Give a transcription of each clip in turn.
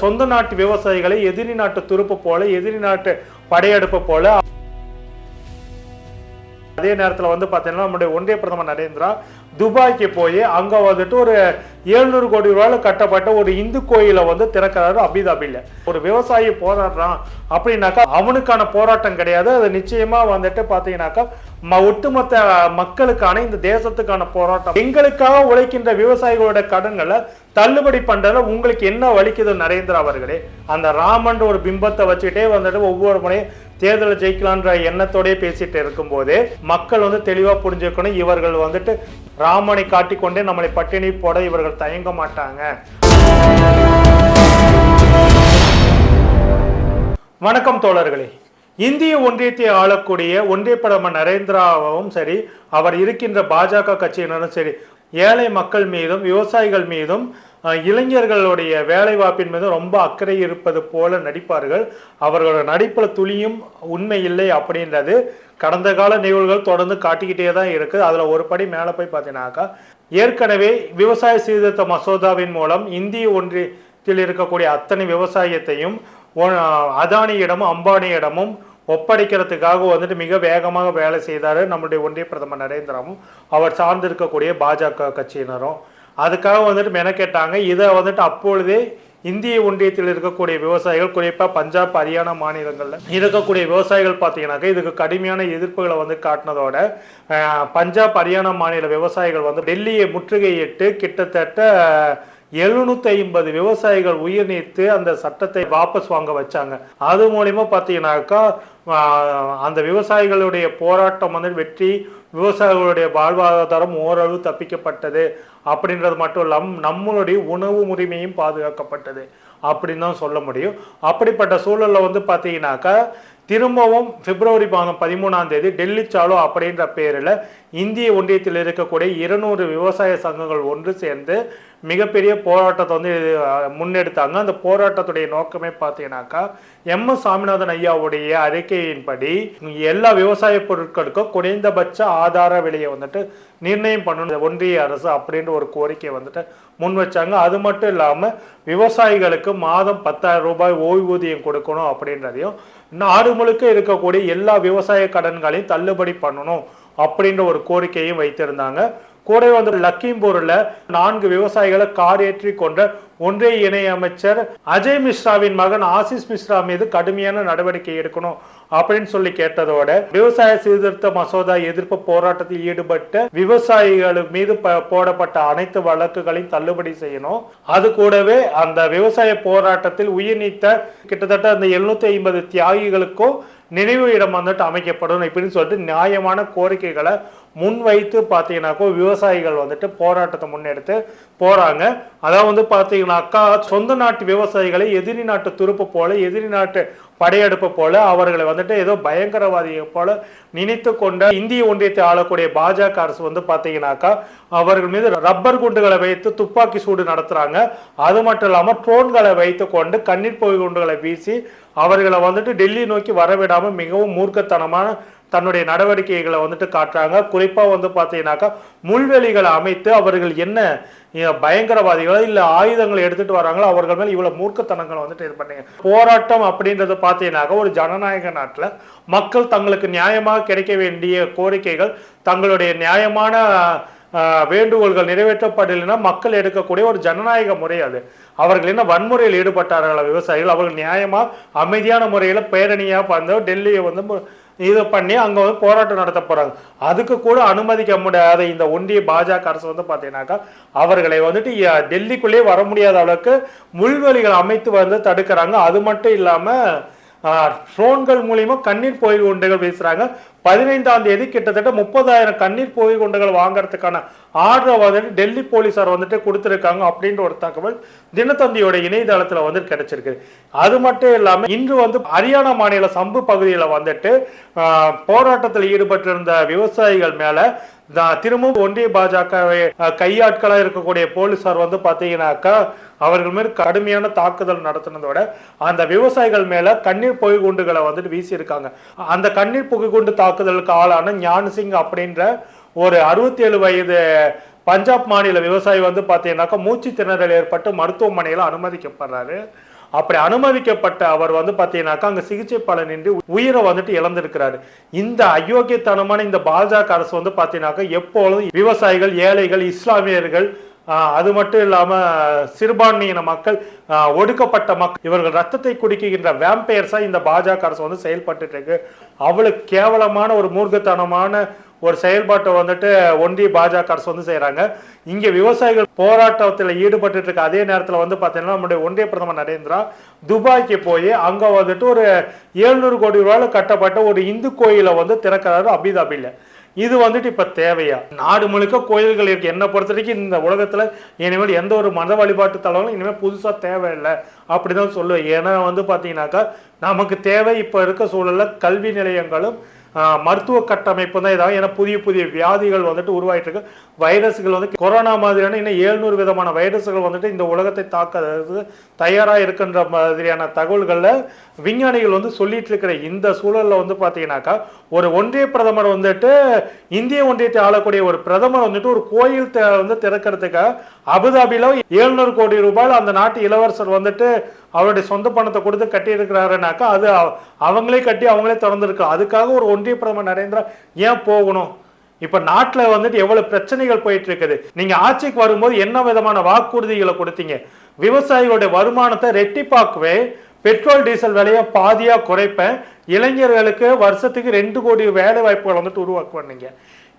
சொந்த நாட்டு விவசாயிகளை எதிரி நாட்டு துருப்பு போல எதிரி நாட்டு படையெடுப்பு போல. அதே நேரத்தில் வந்து பார்த்தீங்கன்னா நம்முடைய ஒன்றிய பிரதமர் நரேந்திரா துபாய்க்கு போய் அங்கே வந்துட்டு ஒரு எழுநூறு கோடி ரூபாயில் கட்டப்பட்ட ஒரு இந்து கோயிலை வந்து திறக்கிறாரு அபிதாபியில் ஒரு விவசாயி போராடுறான் அப்படின்னாக்கா அவனுக்கான போராட்டம் கிடையாது. அது நிச்சயமா வந்துட்டு பார்த்தீங்கன்னாக்கா ஒட்டுமொத்த மக்களுக்கான இந்த தேசத்துக்கான போராட்டம். எங்களுக்காக உழைக்கின்ற விவசாயிகளோட கடன்களை தள்ளுபடி பண்றதுல உங்களுக்கு என்ன வலிக்குது நரேந்திரா அவர்களே? அந்த ராமன்ற ஒரு பிம்பத்தை வச்சுட்டே வந்துட்டு ஒவ்வொரு முறையும் தேர்தலை ஜெயிக்கலான்ற எண்ணத்தோடய பேசிட்டு இருக்கும்போது மக்கள் வந்து தெளிவா புரிஞ்சுக்கணும். இவர்கள் வந்துட்டு ராமனை காட்டிக்கொண்டே நம்மளை பட்டினி போட இவர்கள் தயங்க மாட்டாங்க. வணக்கம் தோழர்களே. இந்திய ஒன்றியத்தை ஆளக்கூடிய ஒன்றிய பிரதமர் நரேந்திராவும் சரி அவர் இருக்கின்ற பாஜக கட்சியினரும் சரி ஏழை மக்கள் மீதும் விவசாயிகள் மீதும் இளைஞர்களுடைய வேலைவாய்ப்பின் மீதும் ரொம்ப அக்கறை இருப்பது போல நடிப்பார்கள். அவர்களோட நடிப்பில் துளியும் உண்மை இல்லை அப்படின்றது கடந்த கால நிகழ்வுகள் தொடர்ந்து காட்டிக்கிட்டே தான் இருக்குது அதில் ஒரு படி மேலே போய் பார்த்தீங்கன்னாக்கா ஏற்கனவே விவசாய சீர்திருத்த மசோதாவின் மூலம் இந்திய ஒன்றியத்தில் இருக்கக்கூடிய அத்தனை விவசாயத்தையும் அதானியிடமும் அம்பானியிடமும் ஒப்படைக்கிறதுக்காக வந்துட்டு மிக வேகமாக வேலை செய்தார் நம்முடைய ஒன்றிய பிரதமர் நரேந்திராவும். அவர் சார்ந்து இருக்கக்கூடிய பாஜக கட்சியினரும். அதுக்காக வந்துட்டு மெனக்கெட்டாங்க. இதை வந்துட்டு அப்பொழுதே இந்திய ஒன்றியத்தில் இருக்கக்கூடிய விவசாயிகள் குறிப்பாக பஞ்சாப் ஹரியானா மாநிலங்களில் இருக்கக்கூடிய விவசாயிகள் பார்த்தீங்கன்னாக்கா இதுக்கு கடுமையான எதிர்ப்புகளை வந்து காட்டினதோட பஞ்சாப் ஹரியானா மாநில விவசாயிகள் வந்து டெல்லியை முற்றுகையிட்டு கிட்டத்தட்ட எழுநூத்தி ஐம்பது விவசாயிகள் உயிர் நீத்து அந்த சட்டத்தை வாபஸ் வாங்க வச்சாங்க. அது மூலியமா பார்த்தீங்கன்னாக்கா அந்த விவசாயிகளுடைய போராட்டம் வந்து வெற்றி விவசாயிகளுடைய வாழ்வாதாரம் ஓரளவு தப்பிக்கப்பட்டது. அப்படின்றது மட்டும் இல்லாமல் நம்மளுடைய உணவு உரிமையும் பாதுகாக்கப்பட்டது. அப்படின்னு தான் சொல்ல முடியும். அப்படிப்பட்ட சூழல்ல வந்து பார்த்தீங்கன்னாக்கா திரும்பவும் பிப்ரவரி மாதம் பதிமூணாம் தேதி டெல்லி சாலோ அப்படின்ற பேரில் இந்திய ஒன்றியத்தில் இருக்கக்கூடிய இருநூறு விவசாய சங்கங்கள் ஒன்று சேர்ந்து மிகப்பெரிய போராட்டத்தை வந்து முன்னெடுத்தாங்க. அந்த போராட்டத்துடைய நோக்கமே பார்த்தீங்கன்னாக்கா எம். எஸ். சாமிநாதன் ஐயாவுடைய அறிக்கையின்படி எல்லா விவசாய பொருட்களுக்கும் குறைந்தபட்ச ஆதார விலையை வந்துட்டு நிர்ணயம் பண்ணணும். ஒன்றிய அரசு அப்படின்ற ஒரு கோரிக்கையை வந்துட்டு முன் வச்சாங்க. அது மட்டும் இல்லாமல் விவசாயிகளுக்கு மாதம் பத்தாயிரம் ரூபாய் ஓய்வூதியம் கொடுக்கணும் அப்படின்றதையும் நாடு முழுக்க இருக்கக்கூடிய எல்லா விவசாய கடன்களையும் தள்ளுபடி பண்ணணும் அப்படின்ற ஒரு கோரிக்கையும் வைத்திருந்தாங்க. கூட வந்து லக்கிம்பூர்ல நான்கு விவசாயிகளை காரேற்றி கொண்ட ஒன்றிய இணையமைச்சர் அஜய் மிஸ்ராவின் மகன் ஆசிஸ் மிஸ்ரா மீது கடுமையான நடவடிக்கை எடுக்கணும் அப்படின்னு சொல்லி கேட்டதோட விவசாய சீர்திருத்த மசோதா எதிர்ப்பு போராட்டத்தில் ஈடுபட்ட விவசாயிகள் மீது ப- போடப்பட்ட அனைத்து வழக்குகளையும் தள்ளுபடி செய்யணும். அது கூடவே அந்த விவசாய போராட்டத்தில் உயிர் நீத்த கிட்டத்தட்ட அந்த எழுநூத்தி ஐம்பது தியாகிகளுக்கும் நினைவு இடம் வந்துட்டு அமைக்கப்படும் இப்படின்னு சொல்லிட்டு நியாயமான கோரிக்கைகளை முன்வைத்து பார்த்தீங்கன்னாக்கோ விவசாயிகள் வந்துட்டு போராட்டத்தை முன்னெடுத்து போகிறாங்க அதாவது வந்து பார்த்தீங்கன்னாக்கா சொந்த நாட்டு விவசாயிகளை எதிரி நாட்டு துருப்பு போல எதிரி நாட்டு படையெடுப்பு போல அவர்களை வந்துட்டு ஏதோ பயங்கரவாதியை போல நினைத்து கொண்ட இந்திய ஒன்றியத்தை ஆளக்கூடிய பாஜக அரசு வந்து பார்த்தீங்கன்னாக்கா அவர்கள் மீது ரப்பர் குண்டுகளை வைத்து துப்பாக்கி சூடு நடத்துகிறாங்க அது மட்டும் இல்லாமல் ட்ரோன்களை வைத்து கொண்டு கண்ணீர் பொய் குண்டுகளை வீசி அவர்களை வந்துட்டு டெல்லி நோக்கி வரவிடாமல் மிகவும் மூர்க்கத்தனமான தன்னுடைய நடவடிக்கைகளை வந்துட்டு காட்டுறாங்க. குறிப்பாக வந்து பார்த்தீங்கன்னாக்கா முள்வெளிகளை அமைத்து அவர்கள் என்ன பயங்கரவாதிகளோ இல்லை ஆயுதங்களை எடுத்துட்டு வராங்களோ அவர்கள் மேலே இவ்வளோ மூர்க்கத்தனங்களை வந்துட்டு இது பண்ணீங்க. போராட்டம் அப்படின்றது பார்த்தீங்கன்னாக்கா ஒரு ஜனநாயக நாட்டில் மக்கள் தங்களுக்கு நியாயமாக கிடைக்க வேண்டிய கோரிக்கைகள் தங்களுடைய நியாயமான வேண்டுகோள்கள் நிறைவேற்றப்படலைன்னா மக்கள் எடுக்கக்கூடிய ஒரு ஜனநாயக முறை அது. அவர்கள் என்ன வன்முறையில் ஈடுபட்டார்களா விவசாயிகள்? அவர்கள் நியாயமாக அமைதியான முறையில் பேரணியாக வந்து டெல்லியை வந்து இது பண்ணி அங்கே வந்து போராட்டம் நடத்த போகிறாங்க அதுக்கு கூட அனுமதிக்க முடியாத இந்த ஒன்றிய பாஜக அரசு வந்து பார்த்தீங்கன்னாக்கா அவர்களை வந்துட்டு டெல்லிக்குள்ளேயே வர முடியாத அளவுக்கு முள்வெளிகள் அமைத்து வந்து தடுக்கிறாங்க. அது மட்டும் இல்லாமல் ட்ரோன்கள் மூலியமா கண்ணீர் கோயில் குண்டுகள் பேசுறாங்க பதினைந்தாம் தேதி கிட்டத்தட்ட முப்பதாயிரம் கண்ணீர் புகை குண்டுகள் வாங்குறதுக்கான ஆர்டர் வந்துட்டு டெல்லி போலீசார் வந்துட்டு கொடுத்துருக்காங்க அப்படின்ற ஒரு தகவல் தினத்தந்தியோட இணையதளத்துல வந்து கிடைச்சிருக்கு. அது மட்டும் இல்லாம இன்று வந்து ஹரியானா மாநில சம்பு பகுதியில வந்துட்டு போராட்டத்தில் ஈடுபட்டிருந்த விவசாயிகள் மேல திரும்பவும் ஒன்றிய பாஜக கையாட்களா இருக்கக்கூடிய போலீசார் வந்து பாத்தீங்கன்னாக்கா அவர்கள் மேல் கடுமையான தாக்குதல் நடத்தினதோட அந்த விவசாயிகள் மேல கண்ணீர் புகை குண்டுகளை வந்துட்டு வீசியிருக்காங்க. அந்த கண்ணீர் புகை குண்டு தாக்குதலுக்கு ஆளான ஞான் சிங் அப்படின்ற ஒரு அறுபத்தி ஏழு வயது பஞ்சாப் மாநில விவசாயி வந்து பார்த்தீங்கன்னாக்கா மூச்சு திணறல் ஏற்பட்டு மருத்துவமனையில் அனுமதிக்கப்படுறாரு. அப்படி அனுமதிக்கப்பட்ட அவர் வந்து பார்த்தீங்கன்னாக்கா அங்கே சிகிச்சை பலனின்றி உயிரை வந்துட்டு இழந்திருக்கிறாரு. இந்த அயோக்கியத்தனமான இந்த பாஜக அரசு வந்து பார்த்தீங்கன்னாக்கா எப்பொழுதும் விவசாயிகள் ஏழைகள் இஸ்லாமியர்கள் அது மட்டும் இல்லாம சிறுபான்மையின மக்கள் ஒடுக்கப்பட்ட மக்கள் இவர்கள் ரத்தத்தை குடிக்கின்ற வேம்பயர்ஸாக இந்த பாஜக அரசு வந்து செயல்பட்டு இருக்கு அவ்வளவு கேவலமான ஒரு மூர்க்கத்தனமான ஒரு செயல்பாட்டை வந்துட்டு ஒன்றிய பாஜக அரசு வந்து செய்கிறாங்க இங்கே விவசாயிகள் போராட்டத்தில் ஈடுபட்டு இருக்க அதே நேரத்தில் வந்து பார்த்தீங்கன்னா நம்முடைய ஒன்றிய பிரதமர் நரேந்திரா துபாய்க்கு போய் அங்கே வந்துட்டு ஒரு எழுநூறு கோடி ரூபாயில் கட்டப்பட்ட ஒரு இந்து கோயிலை வந்து திறக்கிறாரு அபிதாபியில் இது வந்துட்டு இப்ப தேவையா? நாடு முழுக்க கோயில்கள் இருக்கு. என்னை பொறுத்த வரைக்கும் இந்த உலகத்துல இனிமேல் எந்த ஒரு மத வழிபாட்டு தலங்களும் இனிமேல் புதுசா தேவையில்லை. அப்படிதான் சொல்லுவேன். ஏன்னா வந்து பாத்தீங்கன்னாக்கா நமக்கு தேவை இப்ப இருக்க சூழல்ல கல்வி நிலையங்களும் மருத்துவ கட்டமைப்பு தான் இதாகும். ஏன்னா புதிய புதிய வியாதிகள் வந்துட்டு உருவாகிட்டு இருக்கு வைரஸ்கள் வந்து கொரோனா மாதிரியான இன்னும் எழுநூறு விதமான வைரஸ்கள் வந்துட்டு இந்த உலகத்தை தாக்கிறது தயாராக இருக்கின்ற மாதிரியான தகவல்களில் விஞ்ஞானிகள் வந்து சொல்லிட்டு இருக்கிற இந்த சூழலில் வந்து பார்த்தீங்கன்னாக்கா ஒரு ஒன்றிய பிரதமர் வந்துட்டு இந்திய ஒன்றியத்தை ஆளக்கூடிய ஒரு பிரதமர் வந்துட்டு ஒரு கோயில் த- வந்து திறக்கிறதுக்காக அபுதாபியில் எழுநூறு கோடி ரூபாய் அந்த நாட்டு இளவரசர் வந்துட்டு அவருடைய சொந்த பணத்தை கொடுத்து கட்டியிருக்கிறாருனாக்கா அது அவங்களே கட்டி அவங்களே திறந்திருக்கலாம் அதுக்காக ஒரு ஒன்றிய பிரதமர் நரேந்திரா ஏன் போகணும்? இப்போ நாட்டில் வந்துட்டு எவ்வளவு பிரச்சனைகள் போயிட்டு இருக்குது நீங்க ஆட்சிக்கு வரும்போது என்ன விதமான வாக்குறுதிகளை கொடுத்தீங்க? விவசாயிகளுடைய வருமானத்தை ரெட்டிப்பாக்குவே பெட்ரோல் டீசல் விலையை பாதியாக குறைப்பேன். இளைஞர்களுக்கு வருஷத்துக்கு ரெண்டு கோடி வேலை வாய்ப்புகள் வந்துட்டு உருவாக்குவேன் நீங்கள்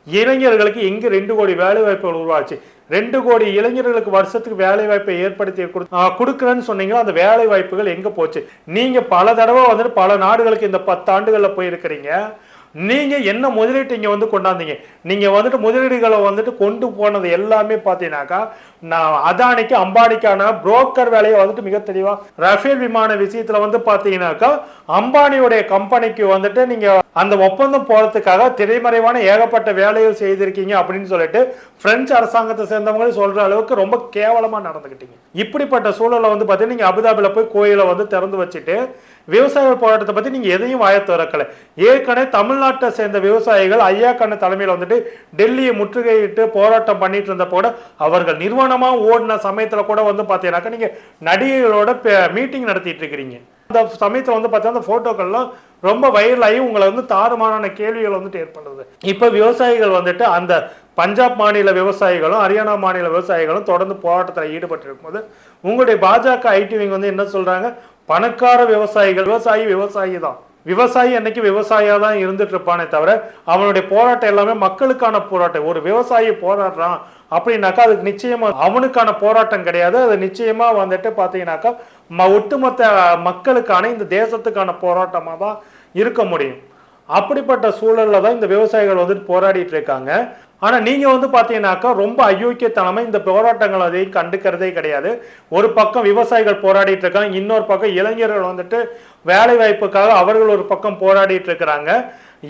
இளைஞர்களுக்கு எங்க ரெண்டு கோடி வேலை வாய்ப்புகள் உருவாச்சு. ரெண்டு கோடி இளைஞர்களுக்கு வருஷத்துக்கு வேலை வாய்ப்பை ஏற்படுத்தி கொடு- கொடுக்குறேன்னு சொன்னீங்களோ அந்த வேலை வாய்ப்புகள் எங்க போச்சு? நீங்க பல தடவை வந்துட்டு பல நாடுகளுக்கு இந்த பத்தாண்டுகளில் போயிருக்கிறீங்க. நீங்க என்ன முதலீட்டு இங்க வந்து கொண்டாந்தீங்க? நீங்க வந்துட்டு முதலீடுகளை வந்துட்டு கொண்டு போனது எல்லாமே பாத்தீங்கன்னாக்கா நான் அதானிக்கு அம்பானிக்கான புரோக்கர் வேலையை வந்துட்டு மிக தெளிவா ரஃபேல் விமான விஷயத்துல வந்து பாத்தீங்கன்னாக்கா அம்பானியுடைய கம்பெனிக்கு வந்துட்டு நீங்க அந்த ஒப்பந்தம் போறதுக்காக திரைமறைவான ஏகப்பட்ட வேலைகள் செய்திருக்கீங்க அப்படின்னு சொல்லிட்டு பிரெஞ்சு அரசாங்கத்தை சேர்ந்தவங்களே சொல்ற அளவுக்கு ரொம்ப கேவலமா நடந்துக்கிட்டீங்க இப்படிப்பட்ட சூழல்ல வந்து பாத்தீங்கன்னா நீங்க அபுதாபில போய் கோயிலை வந்து திறந்து வச்சுட்டு விவசாய போராட்டத்தை பத்தி நீங்க எதையும் வாய திறக்கல. ஏற்கனவே தமிழ்நாட்டை சேர்ந்த விவசாயிகள் ஐயா கண்ண தலைமையில வந்துட்டு டெல்லியை முற்றுகையிட்டு போராட்டம் பண்ணிட்டு இருந்த கூட அவர்கள் நிறுவனமா ஓடின சமயத்துல கூட வந்து பாத்தீங்கன்னாக்கா நீங்க நடிகைகளோட மீட்டிங் நடத்திட்டு இருக்கிறீங்க. அந்த சமயத்தில் வந்து பார்த்தா அந்த ஃபோட்டோக்கள்லாம் ரொம்ப வைரல் ஆகி உங்களை வந்து தாறுமாறான கேள்விகள் வந்துட்டு ஏற்படுது இப்போ விவசாயிகள் வந்துட்டு அந்த பஞ்சாப் மாநில விவசாயிகளும் ஹரியானா மாநில விவசாயிகளும் தொடர்ந்து போராட்டத்தில் ஈடுபட்டு இருக்கும்போது உங்களுடைய பாஜக ஐடி விங் வந்து என்ன சொல்கிறாங்க பணக்கார விவசாயிகள் விவசாயி விவசாயி தான். விவசாயி அன்னைக்கு விவசாயியா தான் இருந்துட்டு இருப்பானே தவிர அவனுடைய போராட்டம் எல்லாமே மக்களுக்கான போராட்டம். ஒரு விவசாயி போராடுறான் அப்படின்னாக்கா அதுக்கு நிச்சயமா அவனுக்கான போராட்டம் கிடையாது. அது நிச்சயமா வந்துட்டு பாத்தீங்கன்னாக்கா ம- ஒட்டுமொத்த மக்களுக்கான இந்த தேசத்துக்கான போராட்டமா தான் இருக்க முடியும். அப்படிப்பட்ட சூழல்ல தான் இந்த விவசாயிகள் வந்துட்டு போராடிட்டு இருக்காங்க. ஆனால் நீங்கள் வந்து பார்த்தீங்கன்னாக்கா ரொம்ப அயோக்கியத்தனமாக இந்த போராட்டங்கள் அதை கண்டுக்கிறதே கிடையாது. ஒரு பக்கம் விவசாயிகள் போராடிட்டு இருக்காங்க இன்னொரு பக்கம் இளைஞர்கள் வந்துட்டு வேலை வாய்ப்புக்காக அவர்கள் ஒரு பக்கம் போராடிட்டு இருக்கிறாங்க.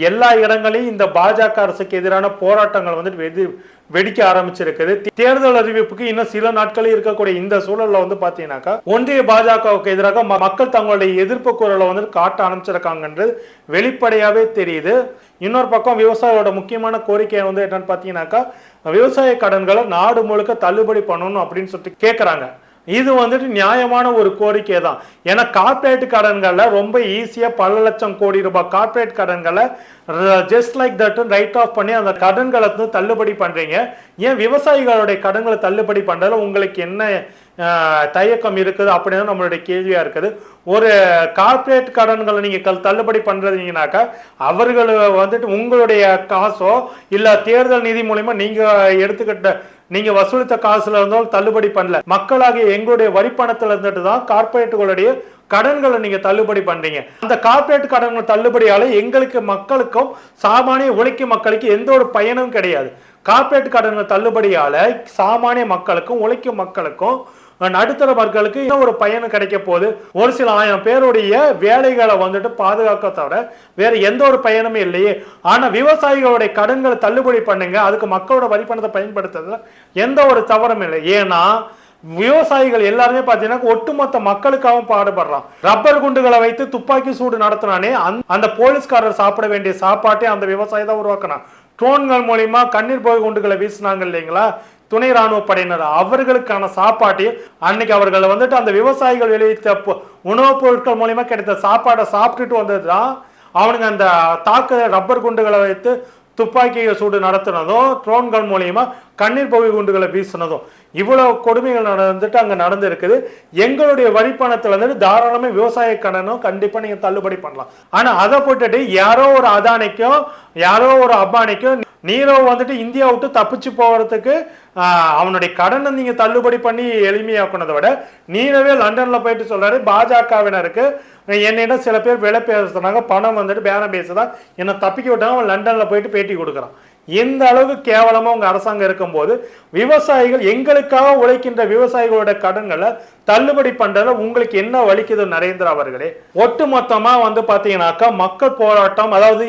எல்லா இடங்களையும் இந்த பாஜக அரசுக்கு எதிரான போராட்டங்கள் வந்துட்டு வெடி வெடிக்க ஆரம்பிச்சிருக்குது. தேர்தல் அறிவிப்புக்கு இன்னும் சில நாட்களே இருக்கக்கூடிய இந்த சூழல்ல வந்து பாத்தீங்கன்னாக்கா ஒன்றிய பாஜகவுக்கு எதிராக ம- மக்கள் தங்களுடைய எதிர்ப்பு குரலை வந்து காட்ட ஆரம்பிச்சிருக்காங்கன்றது வெளிப்படையாவே தெரியுது. இன்னொரு பக்கம் விவசாயியோட முக்கியமான கோரிக்கை வந்து என்னன்னு பாத்தீங்கன்னாக்கா விவசாய கடன்களை நாடு முழுக்க தள்ளுபடி பண்ணணும் அப்படின்னு சொல்லிட்டு கேட்கறாங்க இது வந்துட்டு நியாயமான ஒரு கோரிக்கை தான் ஏன்னா கார்ப்பரேட் கடன்களை ரொம்ப ஈஸியாக பல லட்சம் கோடி ரூபாய் கார்ப்பரேட் கடன்களை just like that write off பண்ணி அந்த கடன்களை தள்ளுபடி பண்ணுறீங்க ஏன் விவசாயிகளுடைய கடன்களை தள்ளுபடி பண்ணுறதுல உங்களுக்கு என்ன தயக்கம் இருக்குது அப்படின்னு நம்மளுடைய கேள்வியா இருக்குது. ஒரு கார்ப்பரேட் கடன்களை நீங்க கல்- தள்ளுபடி பண்றீங்கனாக்கா அவர்கள் வந்துட்டு உங்களுடைய காசோ இல்ல தேர்தல் நிதி மூலயமா நீங்க எடுத்துக்கிட்ட நீங்க வசூலித்த காசுல இருந்தாலும் தள்ளுபடி பண்ணல. மக்களாகிய எங்களுடைய வரி இருந்துட்டு தான் கார்ப்பரேட்டுகளுடைய கடன்களை நீங்க தள்ளுபடி பண்றீங்க. அந்த கார்ப்பரேட் கடன்கள் தள்ளுபடியால எங்களுக்கு மக்களுக்கும் சாமானிய உழைக்கும் மக்களுக்கு எந்த ஒரு பயனும் கிடையாது. கார்பரேட் கடன்கள் தள்ளுபடியால சாமானிய மக்களுக்கும் உழைக்கும் மக்களுக்கும் நடுத்தர மக்களுக்கு இன்னும் ஒரு பயன் கிடைக்க போகுது. ஒரு சில ஆயிரம் பேருடைய வேலைகளை வந்துட்டு பாதுகாக்க தவிர வேற எந்த ஒரு பயனுமே இல்லையே. ஆனா விவசாயிகளுடைய கடன்களை தள்ளுபடி பண்ணுங்க. அதுக்கு மக்களோட வரி பணத்தை பயன்படுத்துறதுல எந்த ஒரு தவறும் இல்லை. ஏன்னா விவசாயிகள் எல்லாருமே பாத்தீங்கன்னா ஒட்டுமொத்த மக்களுக்காகவும் பாடுபடுறான். ரப்பர் குண்டுகளை வைத்து துப்பாக்கி சூடு நடத்தினானே அந்த- அந்த போலீஸ்காரர் சாப்பிட வேண்டிய சாப்பாட்டை அந்த விவசாயி தான் உருவாக்கினான். ட்ரோன்கள் மூலியமா கண்ணீர் போய் குண்டுகளை வீசினாங்க இல்லைங்களா? துணை ராணுவ படையினர் அவர்களுக்கான சாப்பாட்டையும் அன்னைக்கு அவர்கள் வந்துட்டு அந்த விவசாயிகள் விளைவித்த உணவுப் பொருட்கள் மூலயமா கிடைத்த சாப்பாடை சாப்பிட்டுட்டு வந்தது தான் அவனுங்க அந்த தாக்க ரப்பர் குண்டுகளை வைத்து துப்பாக்கி சூடு நடத்தினதும் ட்ரோன்கள் மூலியமா கண்ணீர் புகை குண்டுகளை வீசினதும் இவ்வளவு கொடுமைகள் நடந்துட்டு அங்கே நடந்திருக்குது. எங்களுடைய வரிப்பணத்தில் வந்துட்டு தாராளமாக விவசாய கடனும் கண்டிப்பாக நீங்கள் தள்ளுபடி பண்ணலாம். ஆனால் அதை போட்டுட்டு யாரோ ஒரு அதானிக்கும் யாரோ ஒரு அப்பானிக்கும் நீரோ வந்துட்டு இந்தியா விட்டு தப்பிச்சு போகிறதுக்கு அவனுடைய கடனை நீங்க தள்ளுபடி பண்ணி எளிமையாக்குனதை விட நீனவே லண்டன்ல போயிட்டு சொல்றாரு பாஜகவினருக்கு என்னிடம் சில பேர் விலை பேசுனாங்க பணம் வந்துட்டு பேரம் பேசுதான் என்னை தப்பிக்க விட்டாங்க அவன் லண்டன்ல போயிட்டு பேட்டி கொடுக்குறான். எந்த அளவுக்கு கேவலமா உங்க அரசாங்கம் இருக்கும்போது விவசாயிகள் எங்களுக்காக உழைக்கின்ற விவசாயிகளோட கடன்களை தள்ளுபடி பண்றதுல உங்களுக்கு என்ன வலிக்குது நரேந்திரா அவர்களே? ஒட்டு மொத்தமா வந்து பாத்தீங்கன்னாக்கா மக்கள் போராட்டம் அதாவது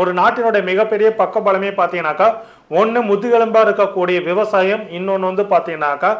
ஒரு நாட்டினுடைய மிகப்பெரிய பக்கபலமே பாத்தீங்கன்னாக்கா ஒன்று முதுகெலும்பா இருக்கக்கூடிய விவசாயம் இன்னொன்னு வந்து பாத்தீங்கன்னாக்கா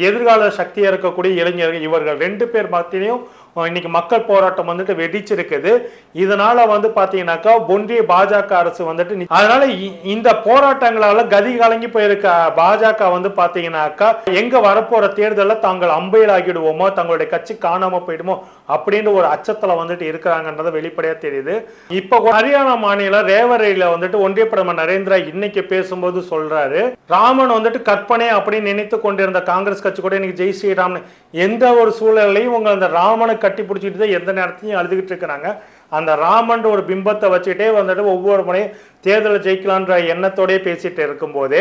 எதிர்கால சக்தியா இருக்கக்கூடிய இளைஞர்கள் இவர்கள் ரெண்டு பேர் மத்தியிலையும் இன்னைக்கு மக்கள் போராட்டம் வந்துட்டு வெடிச்சிருக்குது. இதனால வந்து பாத்தீங்கன்னாக்கா ஒன்றிய பாஜக அரசு வந்துட்டு அதனால இ- இந்த போராட்டங்களால கதி கலங்கி போயிருக்க பாஜக வந்து பாத்தீங்கன்னாக்கா எங்க வரப்போற தேர்தலில் தாங்கள் அம்பையில் ஆகிடுவோமோ தங்களுடைய கட்சி காணாம போயிடுமோ அப்படின்னு ஒரு அச்சத்துல வந்துட்டு இருக்கிறாங்கன்றது வெளிப்படையா தெரியுது. இப்போ ஹரியானா மாநிலம் ரேவரையில வந்துட்டு ஒன்றிய பிரதமர் நரேந்திரா இன்னைக்கு பேசும்போது சொல்றாரு ராமன் வந்துட்டு கற்பனை அப்படின்னு நினைத்து கொண்டிருந்த காங்கிரஸ் கட்சி கூட இன்னைக்கு ஜெய் ஸ்ரீராம்னு எந்த ஒரு சூழ்நிலையும் உங்கள் அந்த ராமனை கட்டி பிடிச்சிட்டு தான் எந்த நேரத்தையும் அழுதுகிட்டு இருக்கிறாங்க. அந்த ராமன்ற ஒரு பிம்பத்தை வச்சுட்டே வந்துட்டு ஒவ்வொரு முறையும் தேர்தலை ஜெயிக்கலான்ற எண்ணத்தோடயே பேசிட்டு இருக்கும்போது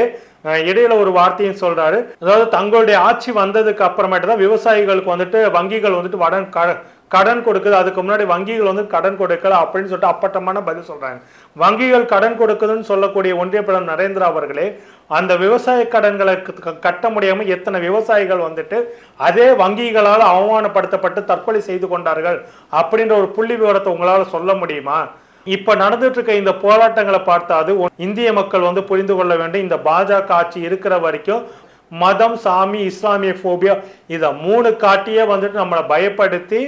இடையில ஒரு வார்த்தையும் சொல்றாரு. அதாவது தங்களுடைய ஆட்சி வந்ததுக்கு அப்புறமேட்டு தான் விவசாயிகளுக்கு வந்துட்டு வங்கிகள் வந்துட்டு வடன் கடன் கொடுக்குது அதுக்கு முன்னாடி வங்கிகள் வந்து கடன் கொடுக்கல அப்படின்னு சொல்லிட்டு அப்பட்டமான பதில் சொல்றாங்க. வங்கிகள் கடன் கொடுக்குதுன்னு சொல்லக்கூடிய ஒன்றிய பிரதமர் நரேந்திரா அவர்களே அந்த விவசாய கடன்களை க- கட்ட முடியாமல் எத்தனை விவசாயிகள் வந்துட்டு அதே வங்கிகளால் அவமானப்படுத்தப்பட்டு தற்கொலை செய்து கொண்டார்கள் அப்படின்ற ஒரு புள்ளி விவரத்தை உங்களால் சொல்ல முடியுமா? இப்ப நடந்துட்டு இருக்க இந்த போராட்டங்களை பார்த்தாது அது இந்திய மக்கள் வந்து புரிந்து கொள்ள வேண்டும். இந்த பாஜக ஆட்சி இருக்கிற வரைக்கும் மதம் சாமி இஸ்லாமிய ஃபோபியா இதை மூணு காட்டியே வந்துட்டு நம்மளை பயப்படுத்தி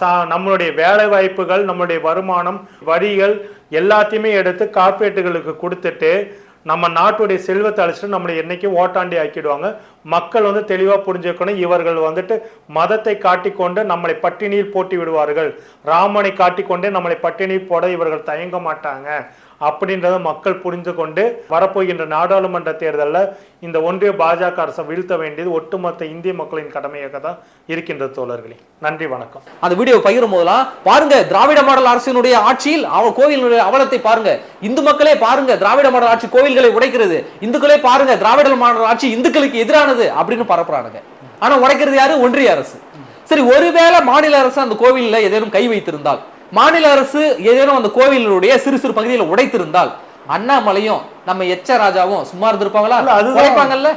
சா- நம்மளுடைய வேலை வாய்ப்புகள் நம்மளுடைய வருமானம் வரிகள் எல்லாத்தையுமே எடுத்து கார்பரேட்டுகளுக்கு கொடுத்துட்டு நம்ம நாட்டுடைய செல்வத்தை அழிச்சிட்டு நம்மளை என்னைக்கும் ஓட்டாண்டி ஆக்கிடுவாங்க. மக்கள் வந்து தெளிவாக புரிஞ்சுக்கணும். இவர்கள் வந்துட்டு மதத்தை காட்டிக்கொண்டு நம்மளை பட்டினியில் போட்டி விடுவார்கள். ராமனை காட்டிக்கொண்டே நம்மளை பட்டினியில் போட இவர்கள் தயங்க மாட்டாங்க. அப்படின்றத மக்கள் புரிந்து கொண்டு வரப்போகின்ற நாடாளுமன்ற தேர்தலில் இந்த ஒன்றிய பாஜக அரசை வீழ்த்த வேண்டியது ஒட்டுமொத்த இந்திய மக்களின் கடமையாக தான் இருக்கின்றது தோழர்களே. நன்றி வணக்கம். அந்த வீடியோ பகிரும் போதெல்லாம் பாருங்க திராவிட மாடல் அரசினுடைய ஆட்சியில் அவ கோவிலுடைய அவலத்தை பாருங்க. இந்து மக்களே பாருங்க திராவிட மாடல் ஆட்சி கோவில்களை உடைக்கிறது. இந்துக்களே பாருங்க திராவிட மாடல் ஆட்சி இந்துக்களுக்கு எதிரானது அப்படின்னு பரப்புறானுங்க. ஆனா உடைக்கிறது யாரு? ஒன்றிய அரசு. சரி ஒருவேளை மாநில அரசு அந்த கோவில்ல ஏதேனும் கை வைத்திருந்தால் மாநில அரசு ஏதேனும் அந்த கோவிலுடைய சிறு சிறு பகுதியில் உடைத்திருந்தால் அண்ணாமலையும் நம்ம எச்ச ராஜாவும் சும்மா இருந்திருப்பாங்களா. உடைப்பாங்கல்ல